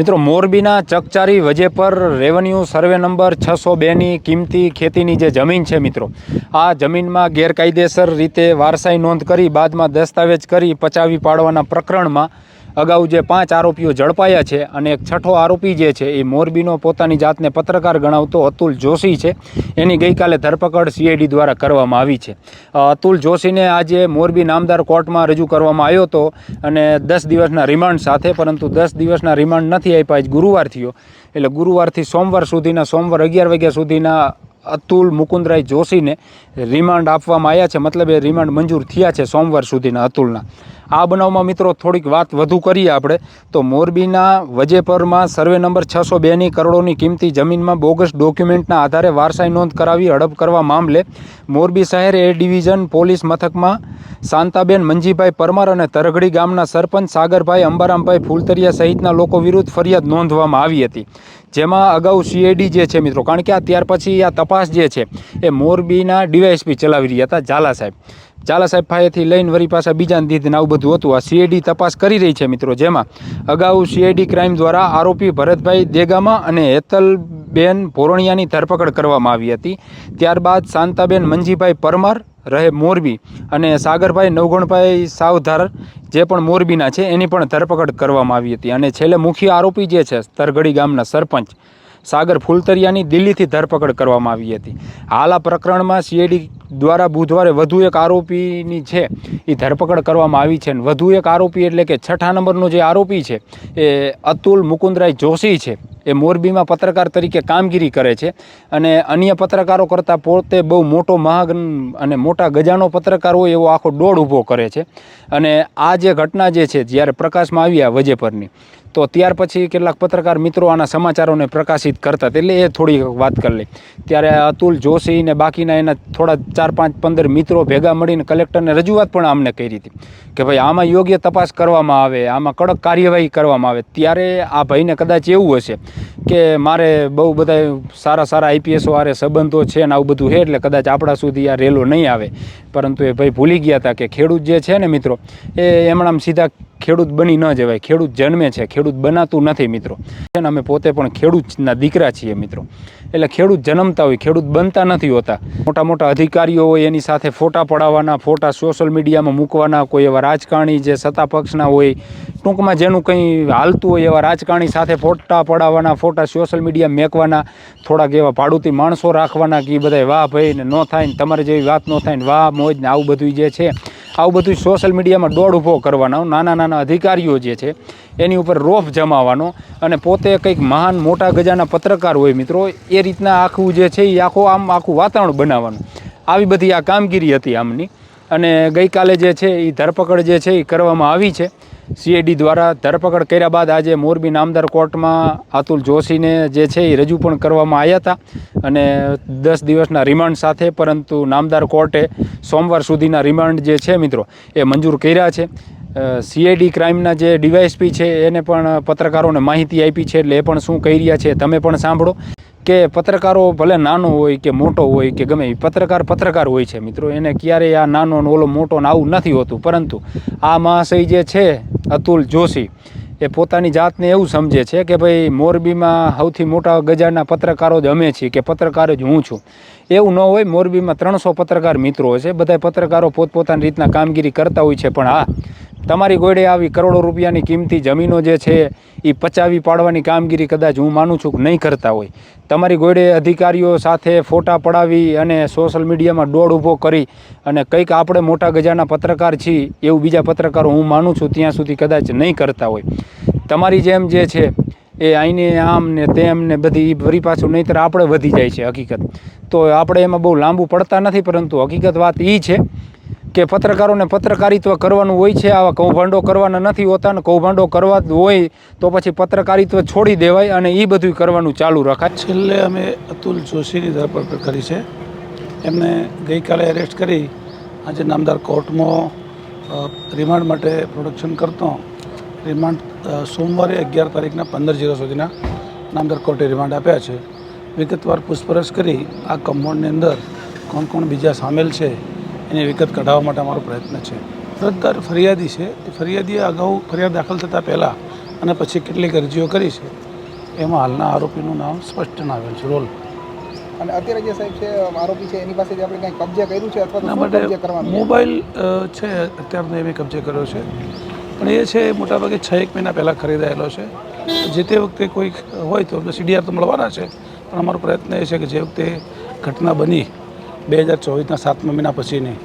મિત્રો, મોરબીના ચકચારી વજે પર રેવન્યુ સર્વે નંબર છસો બેની કિંમતી ખેતીની જે જમીન છે મિત્રો, આ જમીનમાં ગેરકાયદેસર રીતે વારસાઈ નોંધ કરી, બાદમાં દસ્તાવેજ કરી પચાવી પાડવાના પ્રકરણમાં અગાઉ જે પાંચ આરોપીઓ ઝડપાયા છે અને એક છઠ્ઠો આરોપી જે છે એ મોરબીનો પોતાની જાતને પત્રકાર ગણાવતો અતુલ જોશી છે. એની ગઈકાલે ધરપકડ સીઆઈડી દ્વારા કરવામાં આવી છે. અતુલ જોશીને આજે મોરબી નામદાર કોર્ટમાં રજૂ કરવામાં આવ્યો હતો અને દસ દિવસના રિમાન્ડ સાથે, પરંતુ દસ દિવસના રિમાન્ડ નથી આપ્યા. આજ ગુરુવાર થયો. એટલે ગુરુવારથી સોમવાર સુધીના, સોમવાર અગિયાર વાગ્યા સુધીના અતુલ મુકુંદરાય જોશીને રિમાન્ડ આપવામાં આવ્યા છે. મતલબ એ રિમાન્ડ મંજૂર થયા છે સોમવાર સુધીના અતુલના. આ બનાવમાં મિત્રો થોડીક વાત વધુ કરીએ આપણે. તો મોરબીના વજેપરમાં સર્વે નંબર છસો બેની કરોડોની કિંમતી જમીનમાં બોગસ ડોક્યુમેન્ટના આધારે વારસાઈ નોંધ કરાવી હડપ કરવા મામલે મોરબી શહેર એ ડિવિઝન પોલીસ મથકમાં શાંતાબેન મંજીભાઈ પરમાર અને તરઘડી ગામના સરપંચ સાગરભાઈ અંબારામભાઈ ફૂલતરિયા સહિતના લોકો વિરુદ્ધ ફરિયાદ નોંધવામાં આવી હતી. જેમાં અગાઉ સીએડી જે છે મિત્રો, કારણ કે આ ત્યાર પછી આ તપાસ જે છે એ મોરબીના ડીવાયએસપી ચલાવી રહ્યા હતા, ઝાલા સાહેબ. ઝાલા સાહેબ ફાયેથી લઈને વરી પાછા બીજા દીધને આવું બધું હતું. આ સીઆઈડી તપાસ કરી રહી છે મિત્રો, જેમાં અગાઉ સીઆઈડી ક્રાઇમ દ્વારા આરોપી ભરતભાઈ દેગામા અને હેતલબેન ભોરણિયાની ધરપકડ કરવામાં આવી હતી. ત્યારબાદ શાંતાબેન મંજીભાઈ પરમાર, રહે મોરબી, અને સાગરભાઈ નવગણભાઈ સાવધાર, જે પણ મોરબીના છે, એની પણ ધરપકડ કરવામાં આવી હતી. અને છેલ્લે મુખ્ય આરોપી જે છે તરગડી ગામના સરપંચ સાગર ફૂલતરિયાની દિલ્હીથી ધરપકડ કરવામાં આવી હતી. હાલ આ પ્રકરણમાં સીઆઈડી દ્વારા બુધવારે વધુ એક આરોપીની છે એ ધરપકડ કરવામાં આવી છે. અને વધુ એક આરોપી એટલે કે છઠ્ઠા નંબરનો જે આરોપી છે, એ અતુલ મુકુંદરાય જોશી છે. એ મોરબીમાં પત્રકાર તરીકે કામગીરી કરે છે અને અન્ય પત્રકારો કરતાં પોતે બહુ મોટો મહાગ અને મોટા ગજાનો પત્રકાર હોય એવો આખો દોડ ઊભો કરે છે. અને આ જે ઘટના જે છે, જ્યારે પ્રકાશમાં આવી આ વજેપરની તો ત્યાર પછી કેટલાક પત્રકાર મિત્રો આના સમાચારોને પ્રકાશિત કરતા. એટલે એ થોડી વાત કરી લઈ. ત્યારે અતુલ જોશી ને બાકીના એના થોડા ચાર, પાંચ, પંદર મિત્રો ભેગા મળીને કલેક્ટરને રજૂઆત પણ આમને કરી હતી કે ભાઈ આમાં યોગ્ય તપાસ કરવામાં આવે, આમાં કડક કાર્યવાહી કરવામાં આવે. ત્યારે આ ભાઈને કદાચ એવું હશે કે મારે બહુ બધા સારા સારા આઈપીએસો આરે સંબંધો છે ને આવું બધું છે એટલે કદાચ આપણા સુધી આ રેલો નહીં આવે. પરંતુ એ ભાઈ ભૂલી ગયા હતા કે ખેડૂત જે છે ને મિત્રો, એ એમણામ સીધા ખેડૂત બની ન જવાય. ખેડૂત જન્મે છે ખેડૂત બનાતું નથી મિત્રો. અને અમે પોતે પણ ખેડૂતના દીકરા છીએ મિત્રો. એટલે ખેડૂત જન્મતા હોય, ખેડૂત બનતા નથી હોતા. મોટા મોટા અધિકારીઓ હોય, એની સાથે ફોટા પડાવવાના, ફોટા સોશિયલ મીડિયામાં મૂકવાના, કોઈ એવા રાજકારણી જે સત્તા પક્ષના હોય, ટૂંકમાં જેનું કંઈ હાલતું હોય એવા રાજકારણી સાથે ફોટા પડાવવાના, ફોટા સોશિયલ મીડિયા મેકવાના, થોડાક એવા ભાડુતી માણસો રાખવાના કે એ બધા વાહ ભાઈ ને ન થાય ને તમારે જેવી વાત ન થાય ને વાહ મોજ ને આવું બધું જે છે આવું બધું સોશિયલ મીડિયામાં દોડ ઊભો કરવાનો. નાના નાના અધિકારીઓ જે છે, એની ઉપર રોફ જમાવવાનો અને પોતે કંઈક મહાન મોટા ગજાના પત્રકાર હોય મિત્રો, એ રીતના આખું જે છે એ આખું આમ આખું વાતાવરણ બનાવવાનું. આવી બધી આ કામગીરી હતી આમની. અને ગઈકાલે જે છે એ ધરપકડ જે છે એ કરવામાં આવી છે. સીઆઈડી દ્વારા ધરપકડ કર્યા બાદ આજે મોરબી નામદાર કોર્ટમાં અતુલ જોશીને જે છે એ રજૂ પણ કરવામાં આવ્યા હતા. અને દસ દિવસના રિમાન્ડ સાથે, પરંતુ નામદાર કોર્ટે સોમવાર સુધીના રિમાન્ડ જે છે મિત્રો, એ મંજૂર કર્યા છે. સીએડી ક્રાઇમના જે ડીવાયએસપી છે એને પણ પત્રકારોને માહિતી આપી છે, એટલે એ પણ શું કહી રહ્યા છે તમે પણ સાંભળો. કે પત્રકારો ભલે નાનો હોય કે મોટો હોય કે ગમે, પત્રકાર પત્રકાર હોય છે મિત્રો, એને ક્યારેય આ નાનો ઓલો મોટો ને આવું નથી હોતું. પરંતુ આ મહાશય જે છે અતુલ જોશી, એ પોતાની જાતને એવું સમજે છે કે ભાઈ મોરબીમાં સૌથી મોટા ગજાના પત્રકારો જ અમે છીએ, કે પત્રકાર જ હું છું. એવું ન હોય, મોરબીમાં ત્રણસો પત્રકાર મિત્રો હોય છે બધા પત્રકારો પોતપોતાની રીતના કામગીરી કરતા હોય છે, પણ હા તમારી ગોળે આવી કરોડો રૂપિયાની કિંમતી જમીનો જે છે એ પચાવી પાડવાની કામગીરી કદાચ હું માનું છું કે નહીં કરતા હોય. તમારી ગોળે અધિકારીઓ સાથે ફોટા પડાવી અને સોશિયલ મીડિયામાં દોડ ઊભો કરી અને કંઈક આપણે મોટા ગજાના પત્રકાર છીએ એવું બીજા પત્રકારો હું માનું છું ત્યાં સુધી કદાચ નહીં કરતા હોય. તમારી જેમ જે છે, એ આઈને આમ ને તેમ ને બધી વરી પાછું નહીંતર આપણે વધી જાય છે હકીકત. તો આપણે એમાં બહુ લાંબુ પડતા નથી, પરંતુ હકીકત વાત એ છે કે પત્રકારોને પત્રકારિત્વ કરવાનું હોય છે, આવા કૌભાંડો કરવાના નથી હોતા અને કૌભાંડો કરવા હોય તો પછી પત્રકારિત્વ છોડી દેવાય અને એ બધું કરવાનું ચાલુ રખાય. છેલ્લે અમે અતુલ જોશીની ધરપકડ કરી છે. એમને ગઈકાલે એરેસ્ટ કરી આજે નામદાર કોર્ટમાં રિમાન્ડ માટે પ્રોડક્શન કરતો. રિમાન્ડ સોમવારે અગિયાર તારીખના પંદર જીરો સુધીના નામદાર કોર્ટે રિમાન્ડ આપ્યા છે. વિગતવાર પૂછપરછ કરી આ કમ્પાઉન્ડની અંદર કોણ કોણ બીજા સામેલ છે એની વિગત કઢાવવા માટે અમારો પ્રયત્ન છે. અરજદાર ફરિયાદી છે. એ ફરિયાદીએ અગાઉ ફરિયાદ દાખલ થતાં પહેલાં અને પછી કેટલીક અરજીઓ કરી છે. એમાં હાલના આરોપીનું નામ સ્પષ્ટ ના આવેલ છે. રોલ. અને અત્યારે જે સાહેબ છે આરોપી છે એની પાસેથી આપણે કંઈ કબજે કર્યું છે અથવા માટે કબજે કરવાનું મોબાઈલ છે. અત્યારનો એમે કબજે કર્યો છે. પણ એ છે મોટાભાગે છ એક મહિના પહેલાં ખરીદાયેલો છે. જે તે વખતે કોઈ હોય તો સીડીઆર તો મળવાના છે. પણ અમારો પ્રયત્ન એ છે કે જે વખતે ઘટના બની બે હજાર ચોવીસના સાતમા મહિના પછીની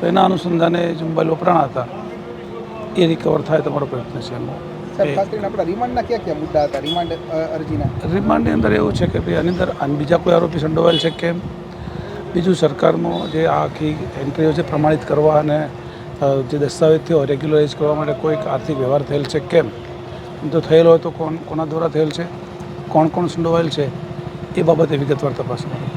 તો એના અનુસંધાને જે મોબાઈલ વપરાણા હતા એ રિકવર થાય તમારો પ્રયત્ન છે એનો રિમાન્ડના ક્યાં ક્યાં મુદ્દા હતા રિમાન્ડ અરજીના? રિમાન્ડની અંદર એવું છે કે ભાઈ આની અંદર બીજા કોઈ આરોપી સંડોવાયેલ છે કેમ? બીજું સરકારનો જે આ આખી એન્ટ્રીઓ છે પ્રમાણિત કરવા અને જે દસ્તાવેજ થયો રેગ્યુલરાઇઝ કરવા માટે કોઈક આર્થિક વ્યવહાર થયેલ છે કેમ? તો થયેલો હોય તો કોણ કોના દ્વારા થયેલ છે? કોણ કોણ સંડોવાયેલ છે? એ બાબતે વિગતવાર તપાસ કરો.